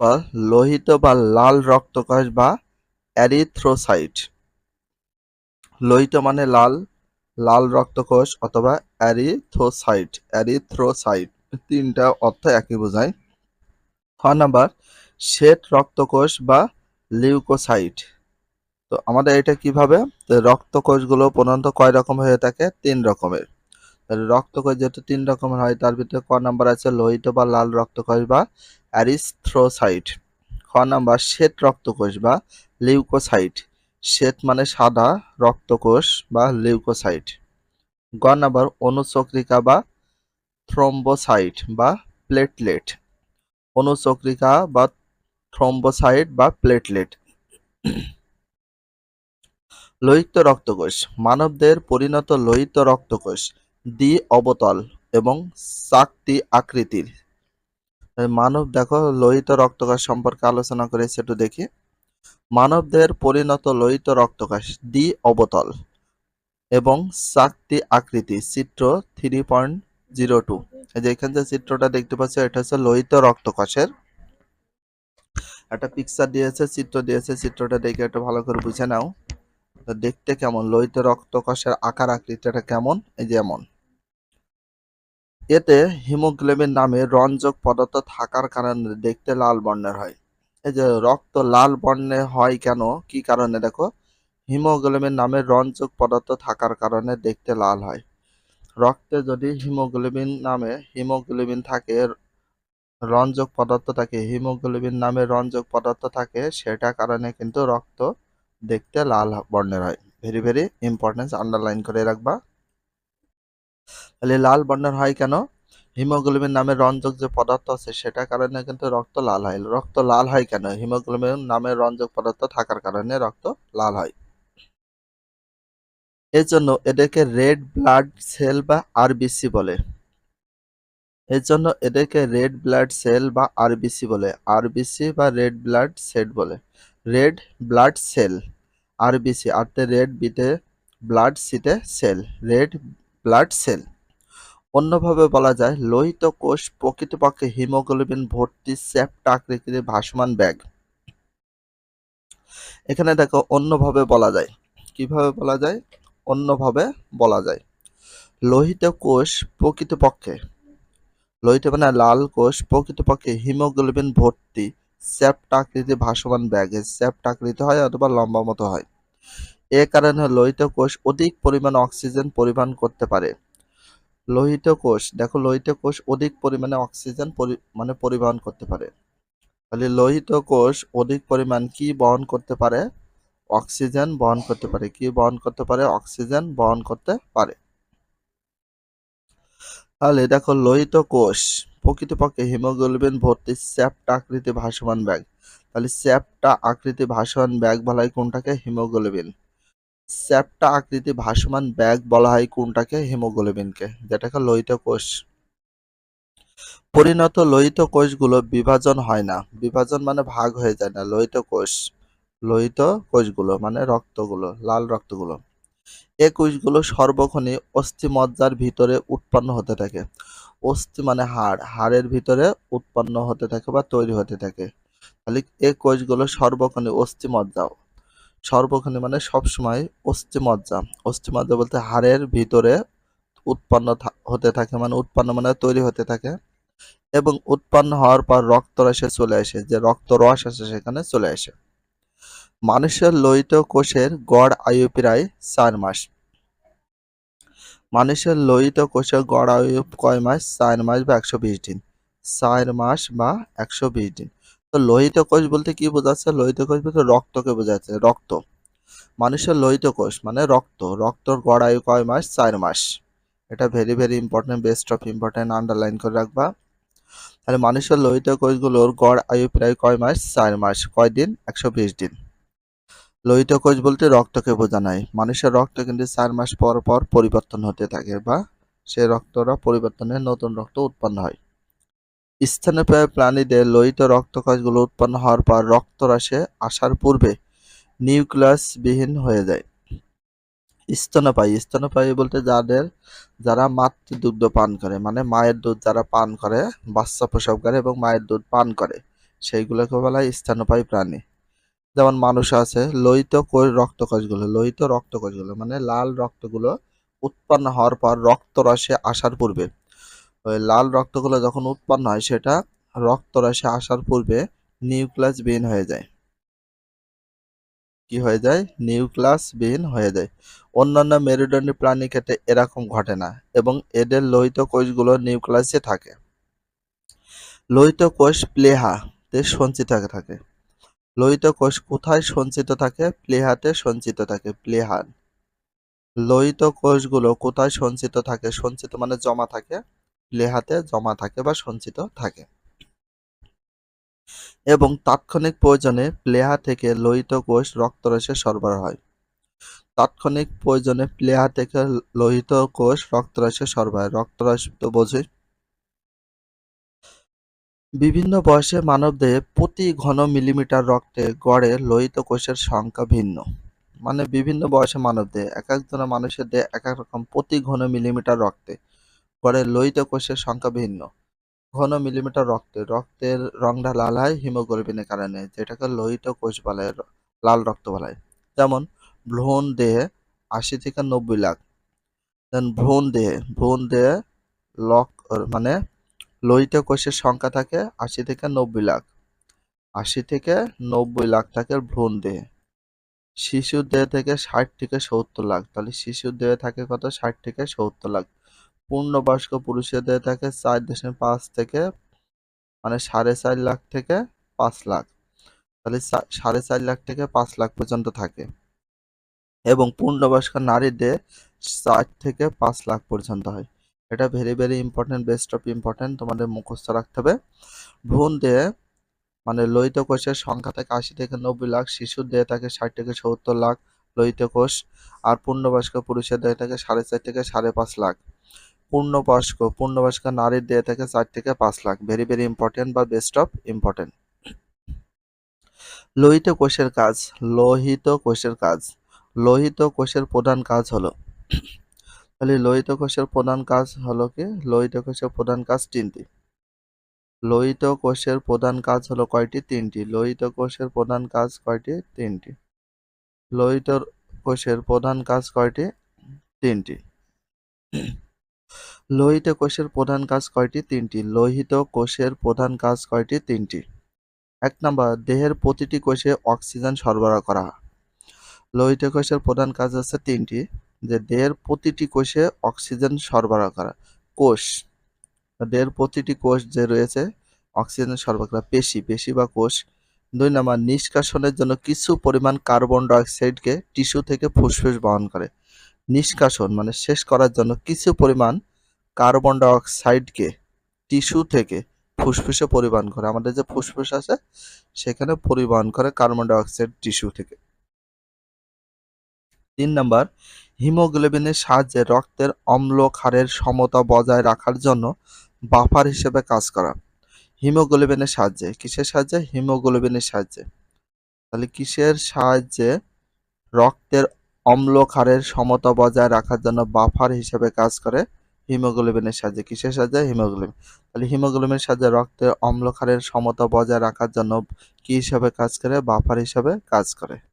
বা লোহিত বা লাল রক্তকোষ বা অ্যারিথ্রোসাইট লোহিত মানে লাল লাল রক্তকোষ অথবা অ্যারিথ্রোসাইট অ্যারিথ্রোসাইট তিনটা অর্থ একই বোঝায়। খ নাম্বার, শ্বেত রক্তকোষ বা লিউকোসাইট তো আমাদের এটা কীভাবে? রক্তকোষগুলো প্রধানত কয় রকম হয়ে থাকে? তিন রকমের। তাহলে রক্তকোষ যেহেতু তিন রকমের হয়, তার ভিতরে ক নাম্বার আছে লোহিত বা লাল রক্তকোষ বা অ্যারিথ্রোসাইট। খ নাম্বার, শ্বেত রক্তকোষ বা লিউকোসাইট। শ্বেত মানে সাদা রক্তকোষ বা লিউকোসাইট। গ নাম্বার, অনুচক্রিকা বা থ্রম্বোসাইট বা প্লেটলেট। অনুচক্রিকা বা থ্রম্বোসাইট বা প্লেটলেট। লোহিত রক্তকোষ মানবদের পরিণত লোহিত রক্তকোষ দ্বি অবতল এবং চাকতি আকৃতির মানব, দেখো, লোহিত রক্তকোষ সম্পর্কে আলোচনা করেছে একটু দেখি। মানবদের পরিণত লোহিত রক্তকোষ দ্বি অবতল এবং চাকতি আকৃতি চিত্র থ্রি পয়েন্ট জিরো টু। এই যে এখানে যে চিত্রটা দেখতে পাচ্ছ, এটা হচ্ছে লোহিত রক্তকোষের। একটা পিকচার দিয়েছে, চিত্র দিয়েছে, চিত্রটা দেখে একটু ভালো করে বুঝে নাও। দেখতে কেমন? লোহিত রক্তকোষের আকার আকৃতিটা কেমন? এই যেমন এতে হিমোগ্লোবিন নামে রঞ্জক পদার্থ থাকার কারণে দেখতে লাল বর্ণের হয়। এই যে রক্ত লাল বর্ণে হয় কেন? কি কারণে? দেখো, হিমোগ্লোবিন নামে রঞ্জক পদার্থ থাকার কারণে দেখতে লাল হয়। রক্তে যদি হিমোগ্লোবিন নামে হিমোগ্লোবিন থাকে, রঞ্জক পদার্থ থাকে, হিমোগ্লোবিন নামে রঞ্জক পদার্থ থাকে, সেটা কারণে কিন্তু রক্ত দেখতে লাল বর্ণের হয়। ভেরি ভেরি ইম্পর্টেন্স আন্ডারলাইন করে রাখবা। তাহলে লাল বর্ণের হয় কেন? হিমোগ্লোবিন নামে রঞ্জক যে পদার্থ আছে সেটা কারণে কিন্তু রক্ত লাল হয়। রক্ত লাল হয় কেন? হিমোগ্লোবিন নামে রঞ্জক পদার্থ থাকার কারণে রক্ত লাল হয়। এর জন্য এদেরকে রেড ব্লাড সেল বা আরবিসি বলে। এর জন্য এদেরকে রেড ব্লাড সেল বা আরবিসি বলে। আরবিসি বা রেড ব্লাড সেল বলে। রেড ব্লাড সেল, আরবিসি আরতে রেড বিতে ব্লাড সিতে সেল। Red blood cell. অন্যভাবে বলা যায়, লোহিত কোষ প্রকৃতপক্ষে হিমোগ্লোবিন ভর্তি চ্যাপ্টা আকৃতির ভাসমান ব্যাগ। এখানে দেখো, অন্যভাবে বলা যায়। কীভাবে বলা যায়? অন্যভাবে বলা যায়। লোহিত কোষ প্রকৃতপক্ষে, লোহিত মানে লাল কোষ প্রকৃতপক্ষে হিমোগ্লোবিন ভর্তি চ্যাপ্টা আকৃতি ভাসমান ব্যাগে। চ্যাপ্টা আকৃতি হয় অথবা লম্বা মতো হয়। এ কারণে লোহিত কোষ অধিক পরিমাণ অক্সিজেন পরিবহন করতে পারে। লোহিত কোষ, দেখো লোহিত কোষ অধিক পরিমাণে অক্সিজেন মানে পরিবহন করতে পারে। তাহলে লোহিত কোষ অধিক পরিমাণ কি বহন করতে পারে? অক্সিজেন বহন করতে পারে। কি বহন করতে পারে? অক্সিজেন বহন করতে পারে। তাহলে দেখো লোহিত কোষ, প্রকৃতপক্ষে হিমোগ্লোবিন ভর্তি স্যাপটা আকৃতি ভাসমান ব্যাগ। তাহলে স্যাপটা আকৃতি ভাসমান ব্যাগ বলা হয় কোনটাকে? হিমোগ্লোবিন। স্যাপটা আকৃতি ভাসমান ব্যাগ বলা হয় কোনটাকে? হিমোগ্লোবিনকে, যেটাকে লোহিত কোষ। পরিণত লোহিত কোষগুলো বিভাজন হয় না। বিভাজন মানে ভাগ হয়ে যায় না। লোহিত কোষ, লোহিত কোষগুলো মানে রক্তগুলো, লাল রক্তগুলো। এ কোষগুলো সর্বক্ষণে অস্থিমজ্জার ভিতরে উৎপন্ন হতে থাকে। অস্থি মানে হাড়। হাড়ের ভিতরে উৎপন্ন হতে থাকে বা তৈরি হতে থাকে। তাহলে এই কোষগুলো সর্বক্ষণে অস্থিমজ্জা সর্বক্ষণে মানে সবসময় অস্থিমজ্জা। অস্থিমজ্জা বলতে হাড়ের ভিতরে উৎপন্ন হতে থাকে মানে উৎপন্ন মানে তৈরি হতে থাকে এবং উৎপন্ন হওয়ার পর রক্তরসে চলে আসে, যে রক্ত রস আসে সেখানে চলে আসে। মানুষের লোহিত কোষের গড় আয়ু প্রায় চার মাস। মানুষের লোহিত কোষের গড় আয়ু কয় মাস? চার মাস বা একশো বিশ দিন। চার মাস বা একশো বিশ দিন। তো লোহিত কোষ বলতে কি বোঝাচ্ছে? লোহিত কোষ বলতে রক্তকে বোঝাচ্ছে, রক্ত। মানুষের লোহিত কোষ মানে রক্ত। রক্তর গড় আয়ু কয় মাস? চার মাস। এটা very very important best of important underline করে রাখবা। তাহলে মানুষের লোহিত কোষগুলোর গড় আয়ু প্রায় কয় মাস? চার মাস। কয় দিন? একশো বিশ দিন। লোহিত কোষ বলতে রক্তকে বোঝানো মানুষের রক্ত কিন্তু চার মাস পর পর পরিবর্তন হতে থাকে বা সে রক্তরা পরিবর্তনে নতুন রক্ত উৎপন্ন হয়। স্তন্যপায়ী প্রাণীদের লোহিত রক্তকোষগুলো উৎপন্ন হওয়ার পর রক্তরাশে আসার পূর্বে নিউক্লিয়াস বিহীন হয়ে যায়। স্তন্যপায়ী। স্তন্যপায়ী বলতে যাদের, যারা মাতৃ দুগ্ধ পান করে মানে মায়ের দুধ যারা পান করে, বাচ্চা প্রসব করে এবং মায়ের দুধ পান করে, সেইগুলোকে বলা হয় স্তন্যপায়ী প্রাণী। যেমন মানুষ আছে, লোহিত কোষ রক্তকোষগুলো, লোহিত রক্তকোষগুলো মানে লাল রক্তগুলো উৎপন্ন হওয়ার পর রক্তরসে আসার পূর্বে লাল রক্তগুলো যখন উৎপন্ন হয়, সেটা রক্তরসে আসার পূর্বে নিউক্লাস বিহীন হয়ে যায়। কি হয়ে যায়? নিউক্লাস বিহীন হয়ে যায়। অন্যান্য মেরুদণ্ডী প্রাণী ক্ষেত্রে এরকম ঘটে না এবং এদের লোহিত কোষগুলো নিউক্লাসে থাকে। লোহিত কোষ প্লেহাতে সঞ্চিত থাকে। লোহিত কোষ কোথায় সঞ্চিত থাকে? প্লেহাতে সঞ্চিত থাকে। প্লেহার। লোহিত কোষগুলো কোথায় সঞ্চিত থাকে? সঞ্চিত মানে জমা থাকে। প্লেহাতে জমা থাকে বা সঞ্চিত থাকে। এবং তাৎক্ষণিক প্রয়োজনে প্লেহা থেকে লোহিত কোষ রক্তরসে সরবরাহ হয়। তাৎক্ষণিক প্রয়োজনে প্লেহা থেকে লোহিত কোষ রক্তরসে সরবরাহ রক্তরস তো বোঝে বিভিন্ন বয়সে মানবদেহে প্রতি ঘন মিলিমিটার রক্তে গড়ে লোহিত কোষের সংখ্যা ভিন্ন। মানে বিভিন্ন বয়সে মানবদেহে এক একজনের মানুষের দেহে এক এক রকম প্রতি ঘন মিলিমিটার রক্তে গড়ে লোহিত কোষের সংখ্যা ভিন্ন। ঘন মিলিমিটার রক্তে, রক্তের রংটা লাল হয়, হিমোগ্লোবিনের কারণে, যেটাকে লোহিত কোষ বলে, লাল রক্ত বলা। যেমন, ভ্রূণ দেহে আশি থেকে নব্বই লাখ। দেন ভ্রূণ দেহে ভ্রূণ দেহে লক মানে লোহিত কোষের সংখ্যা থাকে আশি থেকে নব্বই লাখ। আশি থেকে নব্বই লাখ থাকে ভ্রূণ দেহে। শিশুর দেহ থেকে ষাট থেকে সত্তর লাখ। তাহলে শিশুর দেহে থাকে কত? ষাট থেকে সত্তর লাখ। পূর্ণবয়স্ক পুরুষের দেহে থাকে চার দশমিক পাঁচ থেকে মানে সাড়ে চার লাখ থেকে পাঁচ লাখ। তাহলে সাড়ে চার লাখ থেকে পাঁচ লাখ পর্যন্ত থাকে। এবং পূর্ণবয়স্ক নারীর দেহে চার থেকে পাঁচ লাখ পর্যন্ত হয়। এটা very very important best of important তোমাদের মুখস্থ রাখতে হবে। ভ্রূণ দেহে মানে লোহিত কোষের সংখ্যা থাকে আশি থেকে নব্বই লাখ, শিশুর দেহে থাকে ষাট থেকে সত্তর লাখ লোহিত কোষ, আর পূর্ণবয়স্ক পুরুষের দেহে থাকে সাড়ে চার থেকে সাড়ে পাঁচ লাখ। পূর্ণবয়স্ক পূর্ণবয়স্ক নারীর দেহে থাকে চার থেকে পাঁচ লাখ। ভেরি ভেরি ইম্পর্টেন্ট বা বেস্ট অফ ইম্পর্টেন্ট লোহিত কোষের কাজ, লোহিত কোষের কাজ। লোহিত কোষের প্রধান কাজ হলো, তাহলে লোহিত কোষের প্রধান কাজ হলো কি? লোহিত কোষের প্রধান কাজ তিনটি। লোহিত কোষের প্রধান কাজ হলো কয়টি? তিনটি। লোহিত কোষের প্রধান কাজ কয়টি? তিনটি। লোহিত কোষের প্রধান কাজ কয়টি? তিনটি। লোহিত কোষের প্রধান কাজ কয়টি? তিনটি। লোহিত কোষের প্রধান কাজ কয়টি? তিনটি। এক নম্বর, দেহের প্রতিটি কোষে অক্সিজেন সরবরাহ করা। লোহিত কোষের প্রধান কাজ আছে তিনটি, যে দেহের প্রতিটি কোষে অক্সিজেন সরবরাহ করা। কোষ। দেহের প্রতিটি কোষ যে রয়েছে, অক্সিজেন সরবরাহ করা। পেশি পেশি বা কোষ। দুই নম্বর, নিষ্কাশনের জন্য কিছু পরিমাণ কার্বন ডাইঅক্সাইডকে টিস্যু থেকে ফুসফুস বহন করে। নিষ্কাশন মানে শেষ করার জন্য কিছু পরিমাণ কার্বন ডাইঅক্সাইডকে টিস্যু থেকে ফুসফুসে পরিবহন করে, আমাদের যে ফুসফুস আছে সেখানে পরিবহন করে কার্বন ডাইঅক্সাইড টিস্যু থেকে। তিন নম্বর, হিমোগ্লোবিনের সাহায্যে রক্তের অম্ল ক্ষারের সমতা বজায় রাখার জন্য বাফার হিসেবে কাজ করা। হিমোগ্লোবিনের সাহায্যে, কিসের সাহায্যে? হিমোগ্লোবিনের সাহায্যে। তাহলে কিসের সাহায্যে? রক্তের অম্ল ক্ষারের সমতা বজায় রাখার জন্য বাফার হিসেবে কাজ করে হিমোগ্লোবিনের সাহায্যে কিসের সাহায্যে? হিমোগ্লোবিন। তাহলে হিমোগ্লোবিনের সাহায্যে রক্তের অম্লক্ষারের সমতা বজায় রাখার জন্য কি হিসাবে কাজ করে? বাফার হিসাবে কাজ করে।